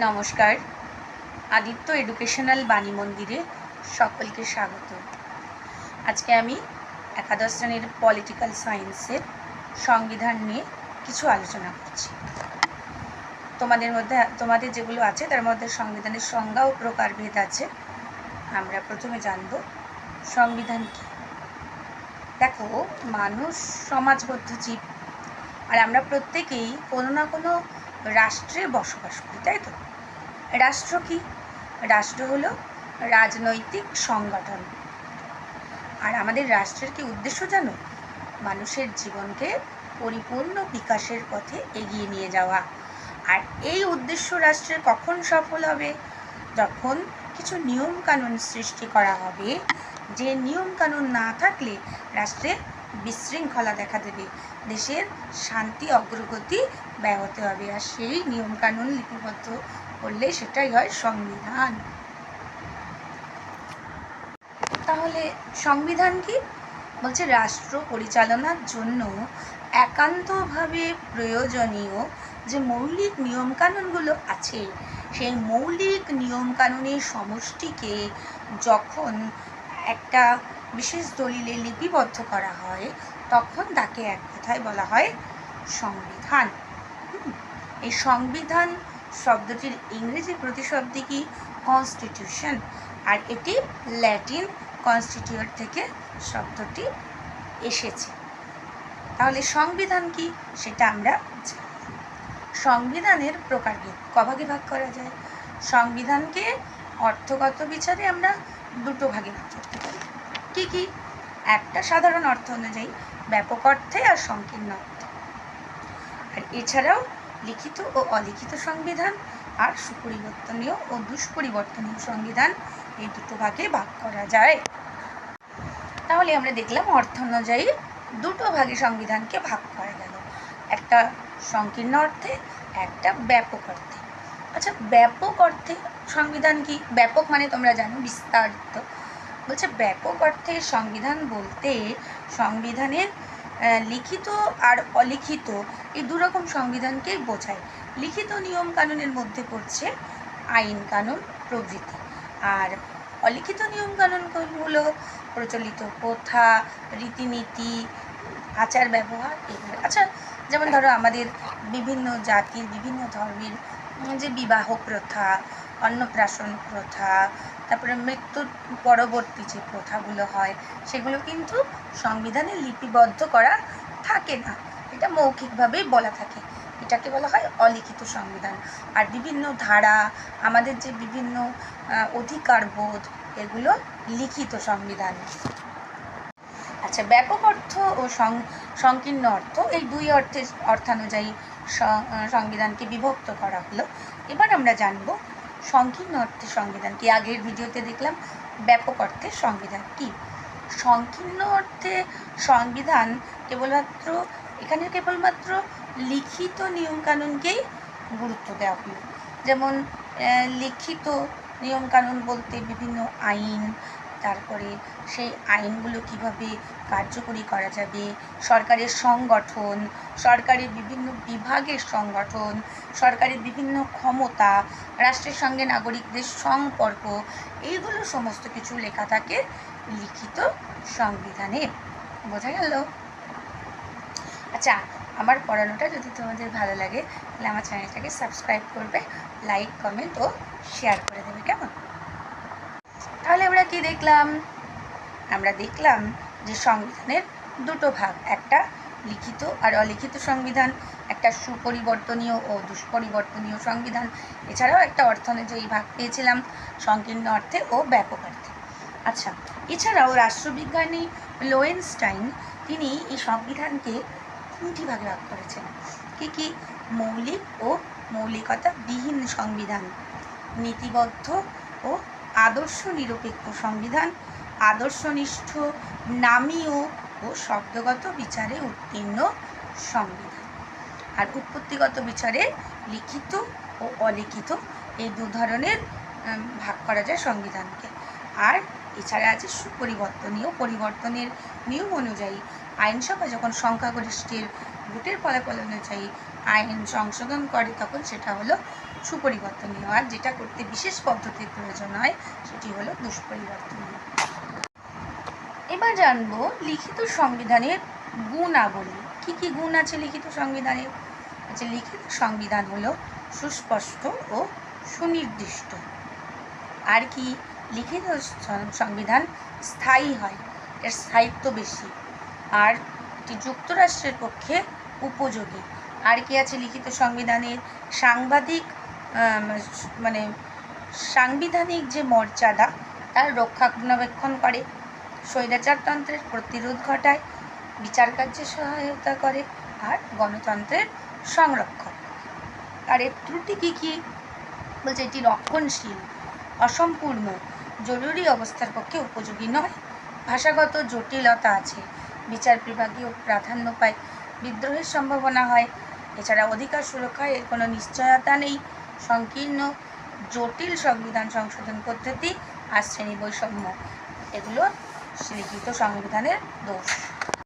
নমস্কার। আদিত্য এডুকেশনাল বাণী মন্দিরে সকলকে স্বাগত। আজকে আমি একাদশ শ্রেণির পলিটিক্যাল সায়েন্সের সংবিধান নিয়ে কিছু আলোচনা করছি। তোমাদের মধ্যে, তোমাদের যেগুলো আছে তার মধ্যে সংবিধানের সংজ্ঞা ও প্রকারভেদ আছে। আমরা প্রথমে জানব সংবিধান কী। দেখো, মানুষ, সমাজবদ্ধ জীব। আর আমরা প্রত্যেকেই কোনো না কোনো রাষ্ট্রে বসবাস করি, তাই তো? রাষ্ট্র কি? রাষ্ট্র হলো রাজনৈতিক সংগঠন। আর আমাদের রাষ্ট্রের কি উদ্দেশ্য জানো? মানুষের জীবনকে পরিপূর্ণ বিকাশের পথে এগিয়ে নিয়ে যাওয়া। আর এই উদ্দেশ্য রাষ্ট্রের কখন সফল হবে? যখন কিছু নিয়ম কানুন সৃষ্টি করা হবে। যে নিয়ম কানুন না থাকলে রাষ্ট্রে বিশৃঙ্খলা দেখা দেবে। দেশের শান্তি, অগ্রগতি ব্যাহত হবে। আর সেই নিয়ম কানুন লিপিবদ্ধ করলে সেটাই হয় সংবিধান। তাহলে সংবিধান কি? বলছে রাষ্ট্র পরিচালনার জন্য একান্তভাবে প্রয়োজনীয় যে মৌলিক নিয়মকানুনগুলো আছে, সেই মৌলিক নিয়মকানুনের সমষ্টিকে যখন একটা বিশেষ দলিলে লিপিবদ্ধ করা হয়, তখন তাকে এক কথায় বলা হয় সংবিধান। এই সংবিধান শব্দটির ইংরেজি প্রতিশব্দে কি? কনস্টিটিউশন আর এটি ল্যাটিন কনস্টিটিউট থেকে শব্দটি এসেছে। তাহলে সংবিধান কি? সেটা আমরা। সংবিধানের প্রকারভেদ কভাগে ভাগ করা যায়। সংবিধানকে অর্থগত বিচারে আমরা দুটো ভাগে ভাগ করতে পারি। কি কি? একটা সাধারণ অর্থ অনুযায়ী ব্যাপক অর্থে আর সংকীর্ণ অর্থে। আর এছাড়াও লিখিত ও অলিখিত সংবিধান আর সুপরিবর্তনীয় ও দুষ্পরিবর্তনীয় সংবিধান এই দুটো ভাগে ভাগ করা যায়। তাহলে আমরা দেখলাম অর্থ অনুযায়ী দুটো ভাগে সংবিধানকে ভাগ করা গেল। একটা সংকীর্ণ অর্থে, একটা ব্যাপক অর্থে। আচ্ছা ব্যাপক অর্থে সংবিধান কি? ব্যাপক মানে তোমরা জানো, বিস্তারিত। বলছে ব্যাপক অর্থে সংবিধান বলতে সংবিধানের লিখিত আর অলিখিত এই দু রকম সংবিধানকেই বোঝায়। লিখিত নিয়ম কানুনের মধ্যে পড়ছে আইন কানুন প্রভৃতি আর অলিখিত নিয়ম কানুনগুলো প্রচলিত প্রথা, রীতিনীতি, আচার ব্যবহার এগুলো। আচ্ছা যেমন ধরো আমাদের বিভিন্ন জাতির, বিভিন্ন ধর্মের যে বিবাহ প্রথা, অন্নপ্রাশন প্রথা তারপরে মৃত্যুর পরবর্তী যে প্রথাগুলো হয় সেগুলো কিন্তু সংবিধানে লিপিবদ্ধ করা থাকে না। এটা মৌখিকভাবেই বলা থাকে। এটাকে বলা হয় অলিখিত সংবিধান। আর বিভিন্ন ধারা আমাদের যে বিভিন্ন আহ, অধিকারবোধ এগুলো লিখিত সংবিধান। আচ্ছা ব্যাপক অর্থ ও সংকীর্ণ অর্থ এই দুই অর্থের অর্থানুযায়ী সংবিধানকে বিভক্ত করা হলো। এবার আমরা জানব সংকীর্ণ অর্থে সংবিধান কি? আগের ভিডিওতে দেখলাম ব্যাপক অর্থে সংবিধান কি? সংকীর্ণ অর্থে সংবিধান কেবলমাত্র, এখানে কেবলমাত্র লিখিত নিয়মকানুনকেই গুরুত্ব দেওয়া হলো। যেমন লিখিত নিয়মকানুন বলতে বিভিন্ন আইন তারপরে সেই আইনগুলো কীভাবে কার্যকরী করা যাবে, সরকারের সংগঠন, সরকারের বিভিন্ন বিভাগের সংগঠন, সরকারের বিভিন্ন ক্ষমতা, রাষ্ট্রের সঙ্গে নাগরিকদের সম্পর্ক, এইগুলো সমস্ত কিছু লেখা থাকে লিখিত সংবিধানে। বোঝা গেল? আচ্ছা আমার পড়ানোটা যদি তোমাদের ভালো লাগে, তাহলে আমার চ্যানেলটাকে সাবস্ক্রাইব করবে, লাইক, কমেন্ট ও শেয়ার করে দেবে, কেমন? আমরা কি দেখলাম? আমরা দেখলাম যে সংবিধানের দুটো ভাগ, একটা লিখিত আর অলিখিত সংবিধান, একটা সুপরিবর্তনীয় ও দুষ্পরিবর্তনীয় সংবিধান। এছাড়াও একটা অর্থনৈতিক ভাগ পেয়েছিলাম, সংকীর্ণ অর্থে ও ব্যাপক অর্থে। আচ্ছা এছাড়াও রাষ্ট্রবিজ্ঞানী লোয়েনস্টাইন, তিনি এই সংবিধানকে তিনটি ভাগে ভাগ করেছেন। কি কি? মৌলিক ও মৌলিকতা বিহীন সংবিধান, নীতিবদ্ধ ও আদর্শ নিরপেক্ষ সংবিধান, আদর্শনিষ্ঠ নামীয় ও শব্দগত বিচারে উত্তীর্ণ সংবিধান। আর উৎপত্তিগত বিচারে লিখিত ও অলিখিত এই দু ধরনের ভাগ করা যায় সংবিধানকে। আর এছাড়া আছে সুপরিবর্তনীয় পরিবর্তনের নিয়ম অনুযায়ী আইনসভা যখন সংখ্যাগরিষ্ঠের ভোটের ফলাফল অনুযায়ী আইন সংশোধন করে, তখন সেটা হলো সুপরিবর্তনীয়। আর যেটা করতে বিশেষ পদ্ধতির প্রয়োজন হয়, সেটি হলো দুষ্পরিবর্তনীয়। এবার জানব লিখিত সংবিধানের গুণাবলী কি কি গুণ আছে লিখিত সংবিধানের আচ্ছা লিখিত সংবিধান হলো সুস্পষ্ট ও সুনির্দিষ্ট। আর কি লিখিত সংবিধান স্থায়ী হয়, এর স্থায়িত্ব বেশি। আর এটি যুক্তরাষ্ট্রের পক্ষে উপযোগী। আর কি আছে লিখিত সংবিধানের? সাংবাদিক মানে সাংবিধানিক যে মর্যাদা, তার রক্ষণাবেক্ষণ করে, স্বৈরাচারতন্ত্রের প্রতিরোধ ঘটায়, বিচার কার্যে সহায়তা করে, আর গণতন্ত্রের সংরক্ষণ আর এর ত্রুটি কী কী? বলছে এটি রক্ষণশীল, অসম্পূর্ণ, জরুরি অবস্থার পক্ষে উপযোগী নয়। ভাষাগত জটিলতা আছে, বিচার বিভাগীয় প্রাধান্য পায়। বিদ্রোহের সম্ভাবনা হয়। এছাড়া অধিকার সুরক্ষায় এর কোনো নিশ্চয়তা নেই। সংকীর্ণ, জটিল সংবিধান সংশোধন পদ্ধতি আর শ্রেণি বৈষম্য এগুলো লিখিত সংবিধানের দোষ।